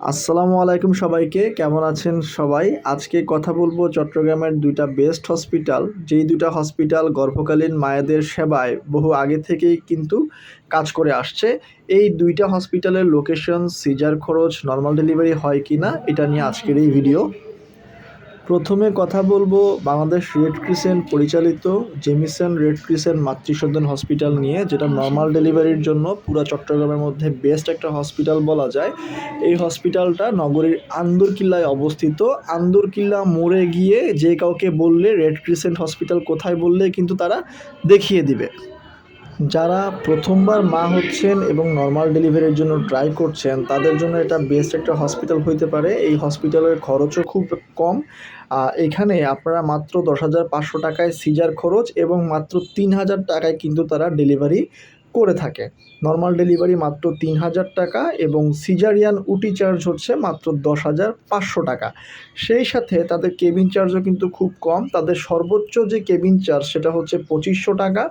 আসসালামু আলাইকুম সবাইকে, কেমন আছেন সবাই? আজকে কথা বলব চট্টগ্রামের দুইটা বেস্ট হসপিটাল। যেই দুটা হসপিটাল গর্ভকালীন মায়েদের সেবায় বহু আগে থেকেই কিন্তু কাজ করে আসছে। এই দুইটা হসপিটালের লোকেশন সিজার খরচ নর্মাল ডেলিভারি হয় কি না এটা নিয়ে আজকের এই ভিডিও প্রথমে কথা বলব বাংলাদেশ রেড ক্রিসেন্ট পরিচালিত জেমিসন রেড ক্রিসেন্ট মাতৃসদন হসপিটাল নিয়ে, যেটা নর্মাল ডেলিভারির জন্য পুরো চট্টগ্রামের মধ্যে বেস্ট একটা হসপিটাল বলা যায়। এই হসপিটালটা নগরীর আন্দরকিল্লায় অবস্থিত। আন্দরকিল্লা মোড়ে গিয়ে যে কাউকে বললে রেড ক্রিসেন্ট হসপিটাল কোথায় বললে কিন্তু তারা দেখিয়ে দিবে। যারা প্রথমবার মা হচ্ছেন এবং নর্মাল ডেলিভারির জন্য ট্রাই করছেন, তাদের জন্য এটা বেস্ট একটা হসপিটাল হইতে পারে। এই হসপিটালের খরচও খুব কম। এখানে আপনারা মাত্র দশ হাজার পাঁচশো টাকায় সিজার খরচ এবং মাত্র তিন হাজার টাকায় কিন্তু তারা ডেলিভারি করে থাকে। নর্মাল ডেলিভারি মাত্র তিন হাজার টাকা এবং সিজারিয়ান উটি চার্জ হচ্ছে মাত্র দশ হাজার পাঁচশো টাকা। সেই সাথে তাদের কেবিন চার্জও কিন্তু খুব কম। তাদের সর্বোচ্চ যে কেবিন চার্জ সেটা হচ্ছে পঁচিশশো টাকা।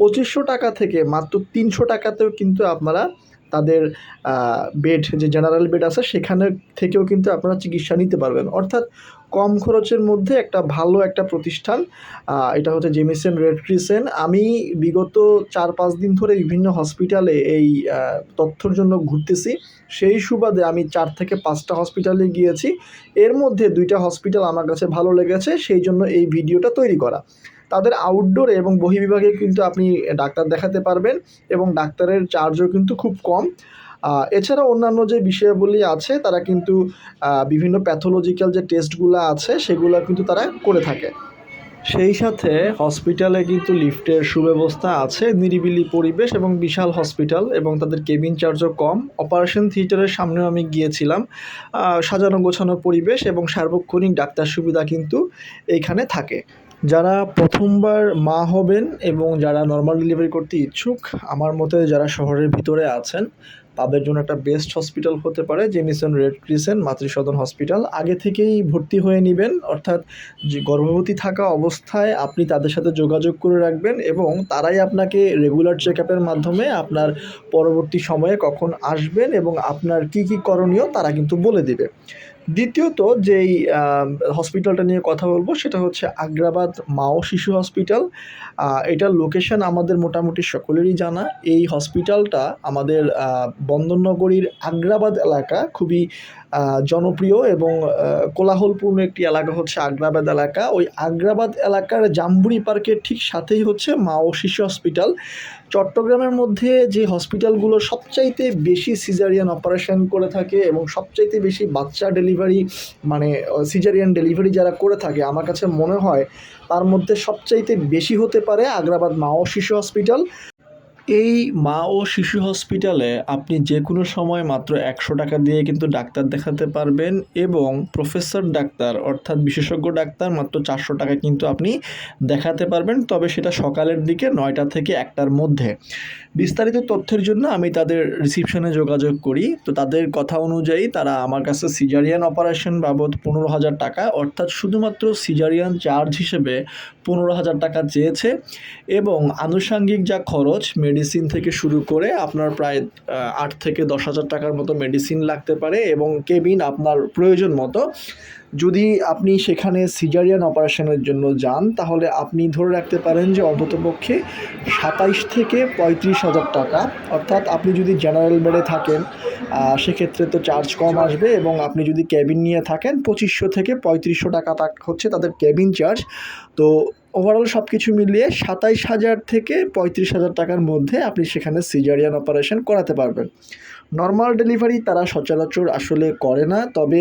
পঁচিশশো টাকা থেকে মাত্র তিনশো টাকাতেও কিন্তু আপনারা তাদের বেড যে জেনারেল বেড আছে, সেখানে থেকেও কিন্তু আপনারা চিকিৎসা নিতে পারবেন। অর্থাৎ কম খরচের মধ্যে একটা ভালো একটা প্রতিষ্ঠান এটা হচ্ছে জেমিসেন রেড ক্রিসেন। আমি বিগত চার পাঁচ দিন ধরে বিভিন্ন হসপিটালে এই তথ্যর জন্য ঘুরতেছি। সেই সুবাদে আমি চার থেকে পাঁচটা হসপিটালে গিয়েছি। এর মধ্যে দুইটা হসপিটাল আমার কাছে ভালো লেগেছে, সেই জন্য এই ভিডিওটা তৈরি করা। তাদের আউটডোরে এবং বহির্বিভাগে কিন্তু আপনি ডাক্তার দেখাতে পারবেন এবং ডাক্তারের চার্জও কিন্তু খুব কম। এছাড়া অন্যান্য যে বিষয়াবলী আছে, তারা কিন্তু বিভিন্ন প্যাথোলজিক্যাল যে টেস্টগুলো আছে, সেগুলো কিন্তু তারা করে থাকে। সেই সাথে হসপিটালে কিন্তু লিফটের সুব্যবস্থা আছে, নিরিবিলি পরিবেশ এবং বিশাল হসপিটাল এবং তাদের কেবিন চার্জও কম। অপারেশন থিয়েটারের সামনেও আমি গিয়েছিলাম। সাজানো গোছানো পরিবেশ এবং সার্বক্ষণিক ডাক্তার সুবিধা কিন্তু এইখানে থাকে। যারা প্রথমবার মা হবেন এবং যারা নর্মাল ডেলিভারি করতে ইচ্ছুক, আমার মতে যারা শহরের ভিতরে আছেন, তাদের জন্য একটা বেস্ট হসপিটাল হতে পারে জেমিসন রেড ক্রিসেন্ট মাতৃসদন হসপিটাল আগে থেকেই ভর্তি হয়ে নেবেন, অর্থাৎ যে গর্ভবতী থাকা অবস্থায় আপনি তাদের সাথে যোগাযোগ করে রাখবেন এবং তারাই আপনাকে রেগুলার চেক আপের মাধ্যমে আপনার পরবর্তী সময়ে কখন আসবেন এবং আপনার কি কি করণীয় তারা কিন্তু বলে দিবে। দ্বিতীয়ত যেই হসপিটালটা নিয়ে কথা বলব সেটা হচ্ছে আগ্রাবাদ মাও শিশু হসপিটাল এটার লোকেশন আমাদের মোটামুটি সকলেরই জানা। এই হসপিটালটা আমাদের বন্দরনগরীর আগ্রাবাদ এলাকা খুবই জনপ্রিয় এবং কোলাহলপূর্ণ একটি এলাকা হচ্ছে আগ্রাবাদ এলাকা। ওই আগ্রাবাদ এলাকার জাম্বুরি পার্কের ঠিক সাথেই হচ্ছে মা ও শিশু হসপিটাল। চট্টগ্রামের মধ্যে যে হসপিটালগুলো সবচাইতে বেশি সিজারিয়ান অপারেশন করে থাকে এবং সবচাইতে বেশি বাচ্চা ডেলিভারি মানে সিজারিয়ান ডেলিভারি যারা করে থাকে, আমার কাছে মনে হয় তার মধ্যে সবচাইতে বেশি হতে পারে আগ্রাবাদ মা ও শিশু হসপিটাল। এই মা ও শিশু হসপিটালে আপনি যে কোনো সময় মাত্র একশো টাকা দিয়ে কিন্তু ডাক্তার দেখাতে পারবেন এবং প্রফেসর ডাক্তার অর্থাৎ বিশেষজ্ঞ ডাক্তার মাত্র চারশো টাকা কিন্তু আপনি দেখাতে পারবেন। তবে সেটা সকালের দিকে, নয়টা থেকে একটার মধ্যে। বিস্তারিত তথ্যের জন্য আমি তাদের রিসিপশনে যোগাযোগ করি। তো তাদের কথা অনুযায়ী তারা আমার কাছে সিজারিয়ান অপারেশন বাবদ পনেরো হাজার টাকা, অর্থাৎ শুধুমাত্র সিজারিয়ান চার্জ হিসেবে পনেরো হাজার টাকা চেয়েছে এবং আনুষাঙ্গিক যা খরচ মেডিসিন থেকে শুরু করে আপনার প্রায় আট থেকে দশ হাজার টাকার মতো মেডিসিন লাগতে পারে এবং কেবিন আপনার প্রয়োজন মতো। যদি আপনি সেখানে সিজারিয়ান অপারেশনের জন্য যান, তাহলে আপনি ধরে রাখতে পারেন যে অন্ততপক্ষে সাতাইশ থেকে পঁয়ত্রিশ হাজার টাকা। অর্থাৎ আপনি যদি জেনারেল বেডে থাকেন সেক্ষেত্রে তো চার্জ কম আসবে এবং আপনি যদি ক্যাবিন নিয়ে থাকেন, পঁচিশশো থেকে পঁয়ত্রিশশো টাকা হচ্ছে তাদের ক্যাবিন চার্জ তো ওভারঅল সব কিছু মিলিয়ে সাতাইশ হাজার থেকে পঁয়ত্রিশ হাজার টাকার মধ্যে আপনি সেখানে সিজারিয়ান অপারেশন করাতে পারবেন। নর্মাল ডেলিভারি তারা সচরাচর আসলে করে না, তবে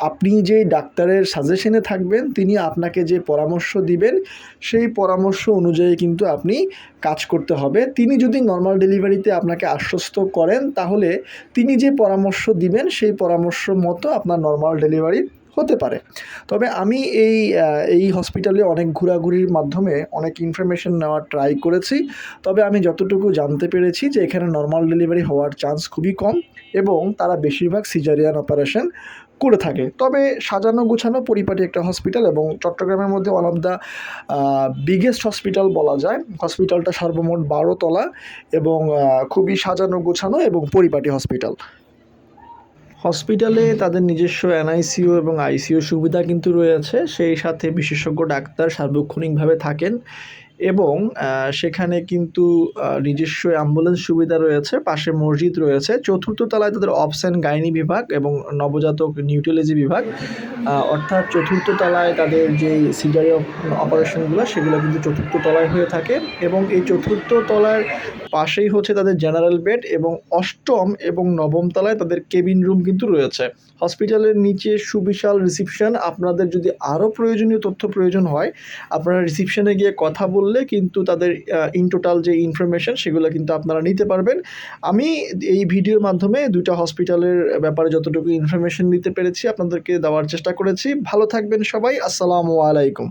আপনি যে ডাক্তারের সাজেশনে থাকবেন, তিনি আপনাকে যে পরামর্শ দিবেন, সেই পরামর্শ অনুযায়ী কিন্তু আপনি কাজ করতে হবে। তিনি যদি নর্মাল ডেলিভারিতে আপনাকে আশ্বস্ত করেন, তাহলে তিনি যে পরামর্শ দিবেন, সেই পরামর্শ মতো আপনার নর্মাল ডেলিভারি হতে পারে। তবে আমি এই এই হসপিটালে অনেক ঘোরাঘুরির মাধ্যমে অনেক ইনফরমেশন নেওয়ার ট্রাই করেছি। তবে আমি যতটুকু জানতে পেরেছি যে এখানে নর্মাল ডেলিভারি হওয়ার চান্স খুবই কম এবং তারা বেশিরভাগ সিজারিয়ান অপারেশন করে থাকে। তবে সাজানো গোছানো পরিপাটি একটা হসপিটাল এবং চট্টগ্রামের মধ্যে one of the biggest hospital বলা যায়। হসপিটালটা সর্বমোট বারো তলা এবং খুবই সাজানো গোছানো এবং পরিপাটি হসপিটাল হসপিটালে তাদের নিজস্ব এনআইসিউ এবং আইসিইউ সুবিধা কিন্তু রয়েছে। সেই সাথে বিশেষজ্ঞ ডাক্তার সার্বক্ষণিকভাবে থাকেন এবং সেখানে কিন্তু নিজস্ব অ্যাম্বুলেন্স সুবিধা রয়েছে, পাশে মসজিদ রয়েছে। চতুর্থ তলায় তাদের অপস গাইনি বিভাগ এবং নবজাতক নিউট্রোলজি বিভাগ। অর্থাৎ চতুর্থ তলায় তাদের যে সিজারি অপারেশনগুলো, সেগুলো কিন্তু চতুর্থ তলায় হয়ে থাকে এবং এই চতুর্থ তলার পাশেই হচ্ছে তাদের জেনারেল বেড এবং অষ্টম এবং নবম তলায় তাদের কেবিন রুম কিন্তু রয়েছে। হসপিটালের নিচে সুবিশাল রিসিপশন আপনাদের যদি আরও প্রয়োজনীয় তথ্য প্রয়োজন হয়, আপনারা রিসিপশনে গিয়ে কথা বললে কিন্তু তাদের ইন টোটাল যে ইনফরমেশন সেগুলো কিন্তু আপনারা নিতে পারবেন। আমি এই ভিডিওর মাধ্যমে দুইটা হসপিটালের ব্যাপারে যতটুকু ইনফরমেশন দিতে পেরেছি আপনাদেরকে দেওয়ার চেষ্টা করেছি। ভালো থাকবেন সবাই। আসসালামু আলাইকুম।